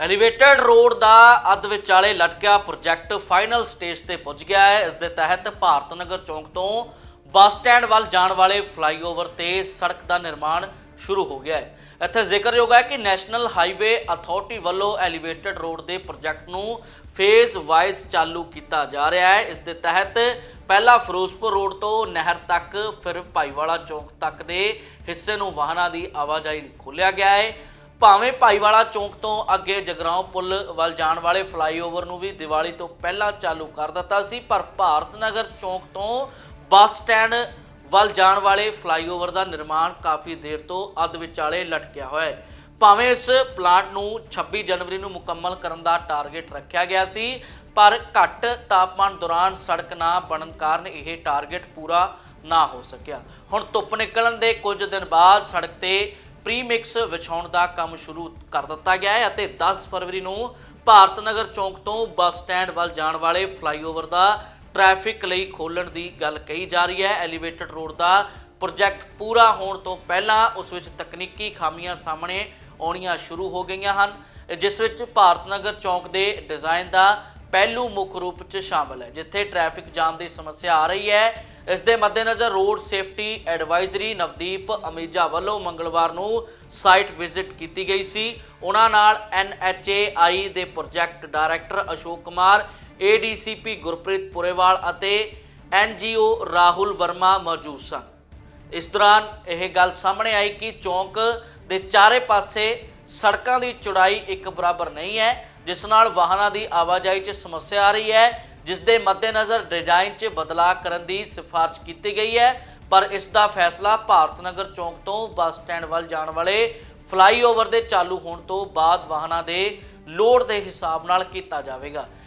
Elevated road ਦਾ ਅੱਧ ਵਿਚਾਲੇ ਲਟਕਿਆ project final stage ਤੇ ਪੁੱਜ ਗਿਆ ਹੈ। ਇਸ ਦੇ ਤਹਿਤ ਭਾਰਤ ਨਗਰ ਚੌਂਕ ਤੋਂ ਬੱਸ ਸਟੈਂਡ ਵੱਲ ਜਾਣ ਵਾਲੇ ਫਲਾਈਓਵਰ ਤੇ ਸੜਕ ਦਾ ਨਿਰਮਾਣ ਸ਼ੁਰੂ ਹੋ ਗਿਆ ਹੈ। ਇੱਥੇ ਜ਼ਿਕਰਯੋਗ ਹੈ ਕਿ ਨੈਸ਼ਨਲ ਹਾਈਵੇ ਅਥਾਰਟੀ ਵੱਲੋਂ ਐਲੀਵੇਟਡ ਰੋਡ ਦੇ ਪ੍ਰੋਜੈਕਟ ਨੂੰ ਫੇਜ਼ ਵਾਈਜ਼ ਚਾਲੂ ਕੀਤਾ ਜਾ ਰਿਹਾ ਹੈ। ਇਸ ਦੇ ਤਹਿਤ ਪਹਿਲਾ ਫਿਰੋਜ਼ਪੁਰ ਰੋਡ ਤੋਂ ਨਹਿਰ ਤੱਕ, ਫਿਰ ਭਾਈਵਾਲਾ ਚੌਂਕ ਤੱਕ ਦੇ ਹਿੱਸੇ ਨੂੰ ਵਾਹਨਾਂ ਦੀ ਆਵਾਜਾਈ ਲਈ ਖੋਲ੍ਹਿਆ ਗਿਆ ਹੈ। ਭਾਵੇਂ ਭਾਈਵਾਲਾ ਚੌਂਕ ਤੋਂ ਅੱਗੇ ਜਗਰਾਉਂ ਪੁਲ ਵੱਲ ਜਾਣ ਵਾਲੇ ਫਲਾਈਓਵਰ ਨੂੰ ਵੀ ਦੀਵਾਲੀ ਤੋਂ ਪਹਿਲਾਂ ਚਾਲੂ ਕਰ ਦਿੱਤਾ ਸੀ, ਪਰ ਭਾਰਤ ਨਗਰ ਚੌਂਕ ਤੋਂ ਬੱਸ ਸਟੈਂਡ ਵੱਲ ਜਾਣ ਵਾਲੇ ਫਲਾਈਓਵਰ ਦਾ ਨਿਰਮਾਣ ਕਾਫੀ ਦੇਰ ਤੋਂ ਅੱਧ ਵਿਚਾਲੇ ਲਟਕਿਆ ਹੋਇਆ ਹੈ। ਭਾਵੇਂ ਇਸ ਪਲਾਂਟ ਨੂੰ 26 ਜਨਵਰੀ ਨੂੰ ਮੁਕੰਮਲ ਕਰਨ ਦਾ ਟਾਰਗੇਟ ਰੱਖਿਆ ਗਿਆ ਸੀ, ਪਰ ਘੱਟ ਤਾਪਮਾਨ ਦੌਰਾਨ ਸੜਕ ਨਾ ਬਣਨ ਕਾਰਨ ਇਹ ਟਾਰਗੇਟ ਪੂਰਾ ਨਾ ਹੋ ਸਕਿਆ। ਹੁਣ ਧੁੱਪ ਨਿਕਲਣ ਦੇ ਕੁਝ ਦਿਨ ਬਾਅਦ ਸੜਕ ਤੇ ਪ੍ਰੀਮਿਕਸ ਵਿਛਾਉਣ ਦਾ ਕੰਮ ਸ਼ੁਰੂ ਕਰ ਦਿੱਤਾ ਗਿਆ ਹੈ ਅਤੇ 10 ਫਰਵਰੀ ਨੂੰ ਭਾਰਤ ਨਗਰ ਚੌਂਕ ਤੋਂ ਬੱਸ ਸਟੈਂਡ ਵੱਲ ਜਾਣ ਵਾਲੇ ਫਲਾਈਓਵਰ ਦਾ ਟ੍ਰੈਫਿਕ ਲਈ ਖੋਲਣ ਦੀ ਗੱਲ ਕਹੀ ਜਾ ਰਹੀ ਹੈ। ਐਲੀਵੇਟਡ ਰੋਡ ਦਾ ਪ੍ਰੋਜੈਕਟ ਪੂਰਾ ਹੋਣ ਤੋਂ ਪਹਿਲਾਂ ਉਸ ਵਿੱਚ ਤਕਨੀਕੀ ਖਾਮੀਆਂ ਸਾਹਮਣੇ ਆਉਣੀਆਂ ਸ਼ੁਰੂ ਹੋ ਗਈਆਂ ਹਨ, ਜਿਸ ਵਿੱਚ ਭਾਰਤ ਨਗਰ ਚੌਂਕ ਦੇ ਡਿਜ਼ਾਈਨ ਦਾ ਪਹਿਲੂ ਮੁੱਖ ਰੂਪ 'ਚ ਸ਼ਾਮਲ ਹੈ, ਜਿੱਥੇ ਟ੍ਰੈਫਿਕ ਜਾਮ ਦੀ ਸਮੱਸਿਆ ਆ ਰਹੀ ਹੈ। ਇਸ ਦੇ ਮੱਦੇਨਜ਼ਰ road safety advisory Navdeep Ameeja ਵੱਲੋਂ ਮੰਗਲਵਾਰ ਨੂੰ ਸਾਈਟ ਵਿਜ਼ਿਟ ਕੀਤੀ ਗਈ ਸੀ। ਉਹਨਾਂ ਨਾਲ ਐਨਐਚਏਆਈ ਦੇ project director Ashok Kumar ADCP Gurpreet Purewal ਅਤੇ ਐਨਜੀਓ ਰਾਹੁਲ ਵਰਮਾ ਮੌਜੂਦ ਸਨ। ਇਸ ਦੌਰਾਨ ਇਹ ਗੱਲ ਸਾਹਮਣੇ ਆਈ ਕਿ ਚੌਂਕ ਦੇ ਚਾਰੇ ਪਾਸੇ ਸੜਕਾਂ ਦੀ ਚੌੜਾਈ ਇੱਕ ਬਰਾਬਰ ਨਹੀਂ ਹੈ। ਜਿਸ ਨਾਲ ਵਾਹਨਾਂ ਦੀ ਆਵਾਜਾਈ 'ਚ ਸਮੱਸਿਆ ਆ ਰਹੀ ਹੈ, ਜਿਸ ਦੇ ਮੱਦੇਨਜ਼ਰ ਡਿਜ਼ਾਈਨ 'ਚ ਬਦਲਾਅ ਕਰਨ ਦੀ ਸਿਫਾਰਿਸ਼ ਕੀਤੀ ਗਈ ਹੈ। ਪਰ ਇਸ ਦਾ ਫੈਸਲਾ ਭਾਰਤ ਨਗਰ ਚੌਂਕ ਤੋਂ ਬੱਸ ਸਟੈਂਡ ਵੱਲ ਜਾਣ ਵਾਲੇ ਫਲਾਈਓਵਰ ਦੇ ਚਾਲੂ ਹੋਣ ਤੋਂ ਬਾਅਦ ਵਾਹਨਾਂ ਦੇ ਲੋਡ ਦੇ ਹਿਸਾਬ ਨਾਲ ਕੀਤਾ ਜਾਵੇਗਾ।